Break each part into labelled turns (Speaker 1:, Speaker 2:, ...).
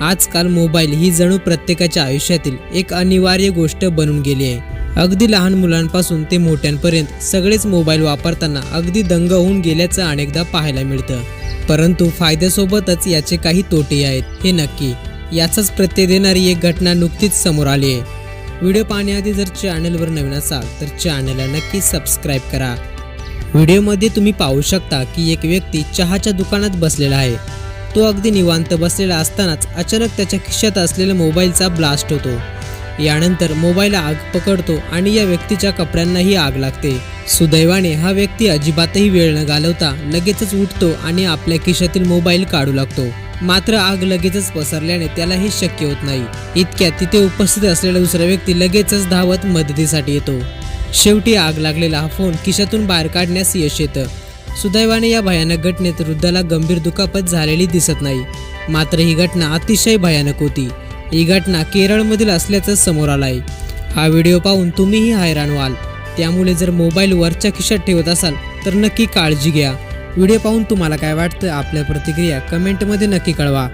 Speaker 1: आजकाल मोबाईल ही जणू प्रत्येकाच्या आयुष्यातील एक अनिवार्य गोष्ट बनून गेली आहे. अगदी लहान मुलांपासून ते मोठ्यांपर्यंत सगळेच मोबाईल वापरताना अगदी दंग होऊन गेल्याचं अनेकदा पाहायला मिळतं. परंतु फायद्यासोबतच याचे काही तोटे आहेत हे नक्की. याचाच प्रत्यय देणारी एक घटना नुकतीच समोर आली आहे. व्हिडिओ पाहण्याआधी जर चॅनलवर नवीन असाल तर चॅनलला नक्की सबस्क्राईब करा. व्हिडिओमध्ये तुम्ही पाहू शकता की एक व्यक्ती चहाच्या दुकानात बसलेला आहे. तो अगदी निवांत बसलेला असतानाच अचानक त्याच्या खिशात असलेल्या मोबाईलचा ब्लास्ट होतो. यानंतर मोबाईल आग पकडतो आणि या व्यक्तीच्या कपड्यांनाही आग लागते. सुदैवाने हा व्यक्ती अजिबातही वेळ न घालवता लगेचच उठतो आणि आपल्या खिशातील मोबाईल काढू लागतो. मात्र आग लगेचच पसरल्याने त्याला हे शक्य होत नाही. इतक्यात तिथे उपस्थित असलेला दुसरा व्यक्ती लगेचच धावत मदतीसाठी येतो. शेवटी आग लागलेला हा फोन खिशातून बाहेर काढण्यास यश येतं. सुदैवाने या भयानक घटनेत वृद्धाला गंभीर दुखापत झालेली दिसत नाही. मात्र ही घटना अतिशय भयानक होती. ही घटना केरळमधील असल्याचं समोर आलं आहे हा व्हिडिओ पाहून तुम्हीही हैराण व्हाल. त्यामुळे जर मोबाईल वरच्या खिशात ठेवत असाल तर नक्की काळजी घ्या. व्हिडिओ पाहून तुम्हाला काय वाटतं आपल्या प्रतिक्रिया कमेंटमध्ये नक्की कळवा.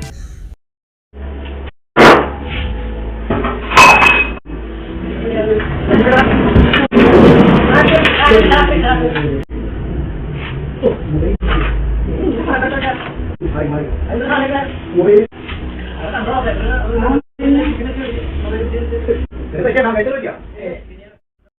Speaker 2: ഇതൊക്കെയാണ് കഴിച്ചു വയ്ക്കാം